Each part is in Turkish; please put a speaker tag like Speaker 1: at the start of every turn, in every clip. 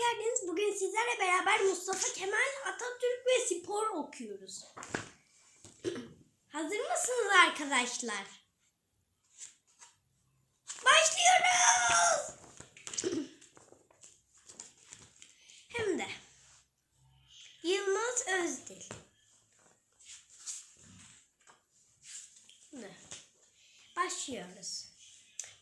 Speaker 1: geldiniz. Bugün sizlerle beraber Mustafa Kemal Atatürk ve spor okuyoruz. Hazır mısınız arkadaşlar? Başlıyoruz. Hem de Yılmaz Özdil. Başlıyoruz.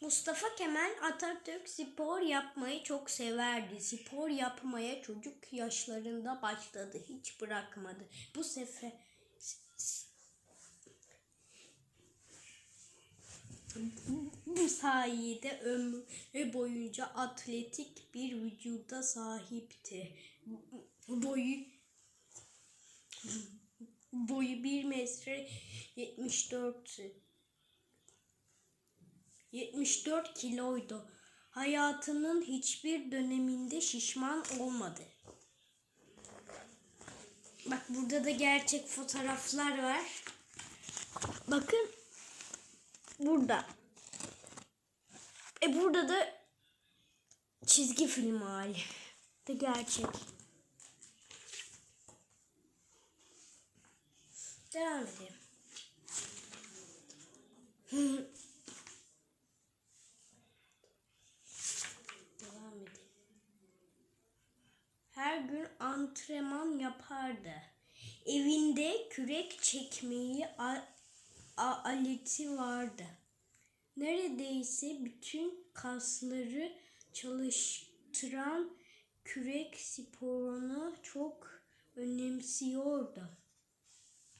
Speaker 1: Mustafa Kemal Atatürk spor yapmayı çok severdi. Spor yapmaya çocuk yaşlarında başladı. Hiç bırakmadı. Bu sefer bu sayede ömrü boyunca atletik bir vücuda sahipti. Boyu boyu 1 metre 74 74 kiloydu. Hayatının hiçbir döneminde şişman olmadı. Bak burada da gerçek fotoğraflar var. Bakın burada. E burada da çizgi film hali. De gerçek. Devam edelim. Devam edelim. Her gün antrenman yapardı. Evinde kürek çekmeyi aleti vardı. Neredeyse bütün kasları çalıştıran kürek sporunu çok önemsiyordu.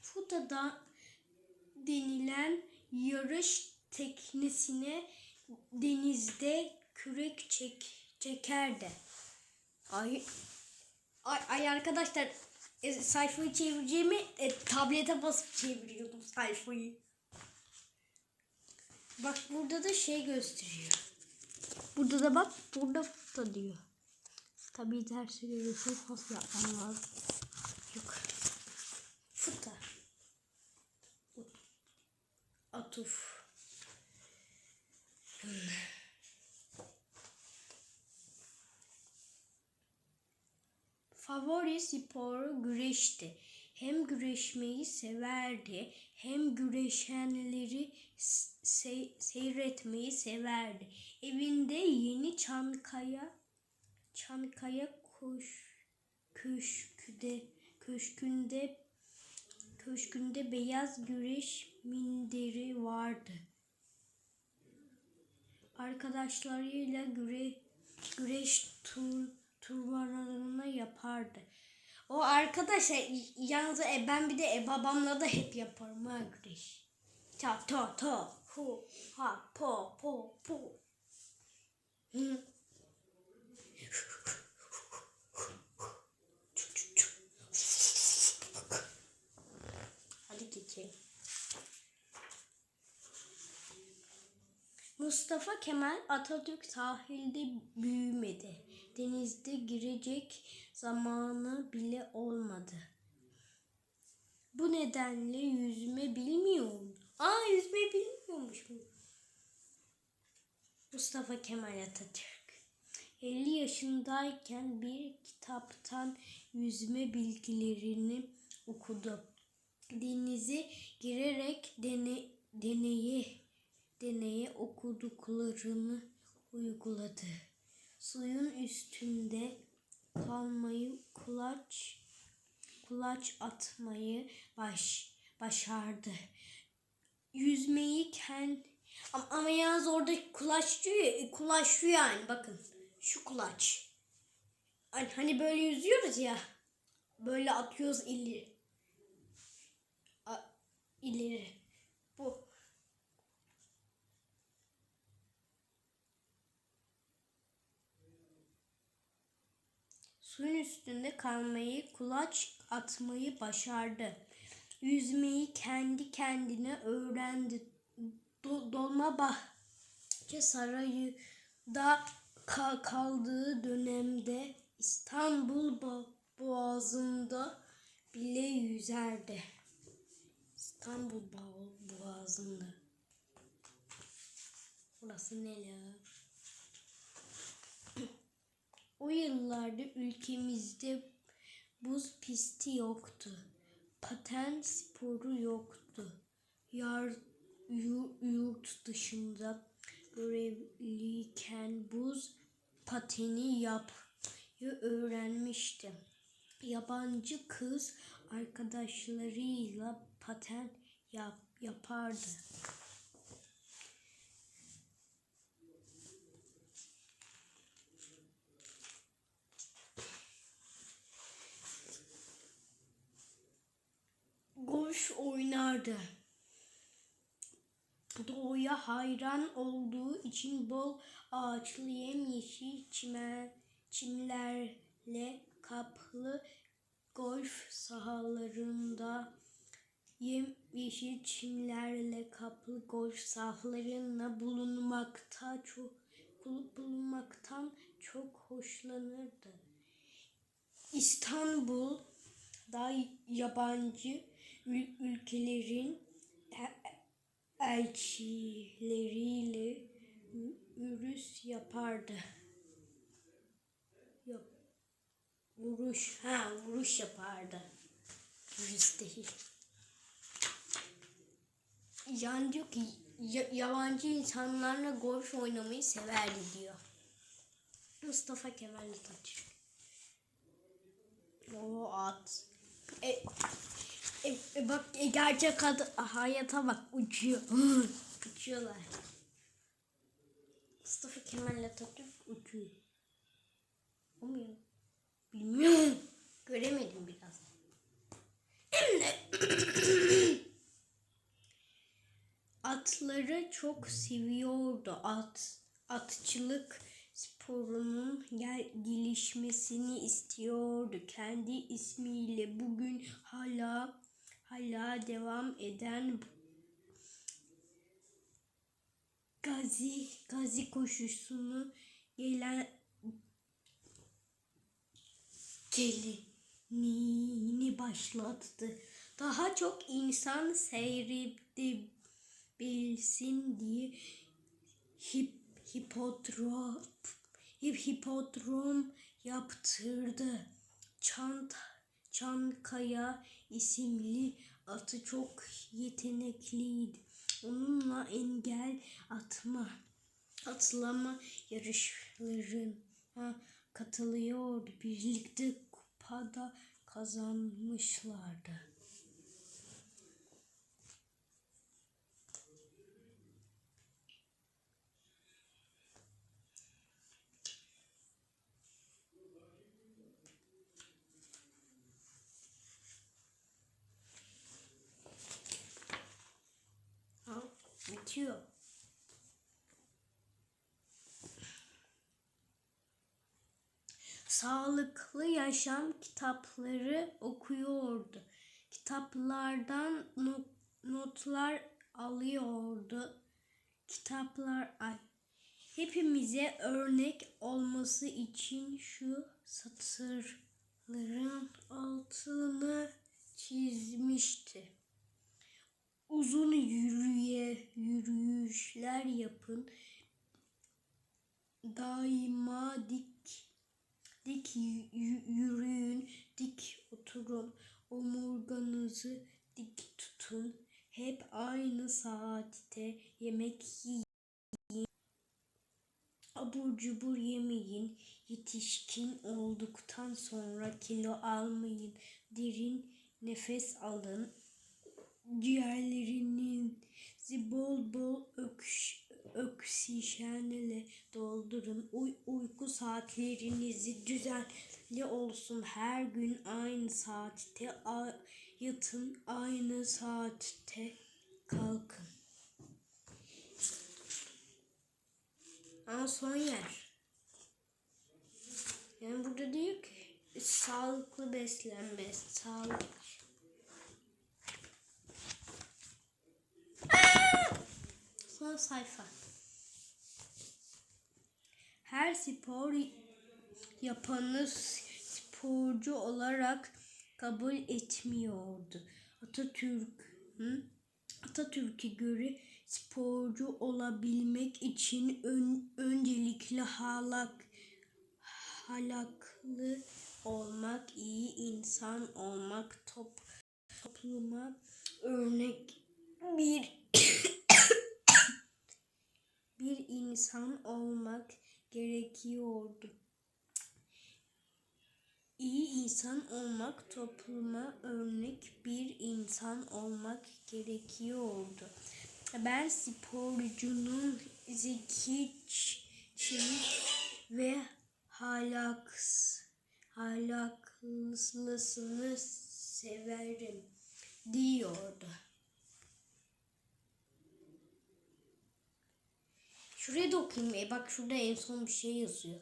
Speaker 1: Futa'da denilen yarış teknesine denizde kürek çek, çekerdi. Ay, ay, arkadaşlar e, sayfayı çevireceğimi e, tablete basıp çeviriyordum sayfayı. Bak burada da şey gösteriyor. Burada da bak burada Futa diyor. Tabii tersi görüyorsunuz nasıl yapmam lazım. Yok. Futa. Atuf. Hmm. Favori sporu güreşti. Hem güreşmeyi severdi hem güreşenleri se- seyretmeyi severdi. Evinde yeni Çankaya Çankaya koş köşküde köşkünde köşkünde beyaz güreş minderi vardı. Arkadaşlarıyla güre, güreş tur, turnuvalarını yapardı. O arkadaşlar yalnız e, ben bir de e, babamla da hep yaparım ha güreş. Ta ta ta hu ha po po po. Hı. Mustafa Kemal Atatürk sahilde büyümedi. Denizde girecek zamanı bile olmadı. Bu nedenle yüzme bilmiyor. Aa yüzme bilmiyormuş bu. Mustafa Kemal Atatürk 50 yaşındayken bir kitaptan yüzme bilgilerini okudu. Denize girerek dene, deneye deneye okuduklarını uyguladı. Suyun üstünde kalmayı kulaç kulaç atmayı baş başardı. Yüzmeyi kend ama, ama yalnız orada kulaç diyor e, kulaç şu yani bakın şu kulaç. Hani, hani böyle yüzüyoruz ya böyle atıyoruz ileri. A, ileri. Bu. Suyun üstünde kalmayı, kulaç atmayı başardı. Yüzmeyi kendi kendine öğrendi. Do- Dolmabahçe Sarayı'da ka- kaldığı dönemde İstanbul Bo- Boğazı'nda bile yüzerdi. İstanbul Bo- Boğazı'nda. Burası ne la? O yıllarda ülkemizde buz pisti yoktu. Paten sporu yoktu. Yar, yu- yurt dışında görevliyken buz pateni yapmayı öğrenmiştim. Yabancı kız arkadaşlarıyla paten yap, yapardı. Oynardı. Doğuya hayran olduğu için bol ağaçlı yemyeşil çimen, çimlerle kaplı golf sahalarında yemyeşil çimlerle kaplı golf sahalarında bulunmakta çok bul- bulunmaktan çok hoşlanırdı. İstanbul da yabancı ülkelerin elçileriyle yürüyüş yapardı. Yok. Vuruş. Ha, vuruş yapardı. Yürüyüş değil. Yani diyor ki ya- yabancı insanlarla golf oynamayı severdi diyor. Mustafa Kemal Atatürk. O at. E, e, e bak e, gerçek adı hayata bak uçuyor. Uçuyorlar. Mustafa Kemal Atatürk uçuyor. O mu ya? Bilmiyorum. Göremedim biraz. Atları çok seviyordu. At, atçılık sporunun gel, gelişmesini istiyordu. Kendi ismiyle bugün hala hala devam eden Gazi Gazi koşusunu gelen gelinini başlattı. Daha çok insan seyredebilsin diye hip, hipodrom hip, hipodrom yaptırdı. Çant, Çankaya isimli atı çok yetenekliydi. Onunla engel atma, atlama yarışlarına katılıyordu. Birlikte kupada kazanmışlardı. Ha, bitiyor. Sağlıklı yaşam kitapları okuyordu. Kitaplardan no- notlar alıyordu. Kitaplar ay hepimize örnek olması için şu satırların altını çizmişti. Uzun yürüye yürüyüşler yapın. Daima dik dik yürüyün, dik oturun. Omurganızı dik tutun. Hep aynı saatte yemek yiyin. Abur cubur yemeyin. Yetişkin olduktan sonra kilo almayın. Derin nefes alın. Ciğerlerinizi bol bol öks, oksijenle doldurun. Uy, uyku saatlerinizi düzenli olsun. Her gün aynı saatte yatın, aynı saatte kalkın. Ama son yer. Yani burada diyor ki sağlıklı beslenme, sağlık. Sayfa. Her spor yapanı sporcu olarak kabul etmiyordu. Atatürk? Atatürk'e göre sporcu olabilmek için ön- öncelikle halak halaklı olmak, iyi insan olmak, top, topluma örnek bir bir insan olmak gerekiyordu. İyi insan olmak, topluma örnek bir insan olmak gerekiyordu. Ben sporcunun zeki, çevik ve halaks, halaklısını severim diyordu. Şuraya da okuyayım. E bak şurada en son bir şey yazıyor.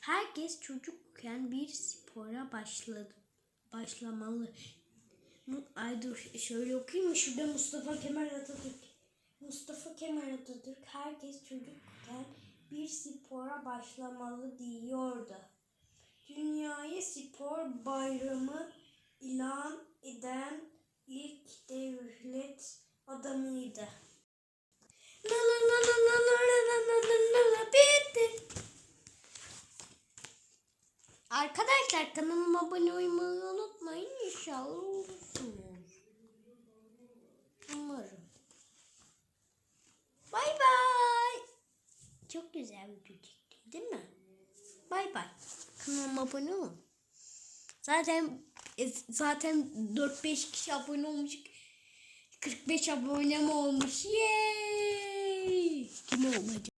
Speaker 1: Herkes çocukken bir spora başladı, başlamalı. Ay dur şöyle okuyayım mı? Şurada Mustafa Kemal Atatürk. Mustafa Kemal Atatürk herkes çocukken bir spora başlamalı diyordu. Dünyaya spor bayramı ilan eden ilk devlet adamıydı. Arkadaşlar kanalıma abone olmayı unutmayın. İnşallah olursunuz. Umarım. Bay bay. Çok güzel video çektim değil mi? Bay bay. Kanalıma abone olun. Zaten zaten 4-5 kişi abone olmuş. 45 abonem olmuş. Yay! Kim olmadı?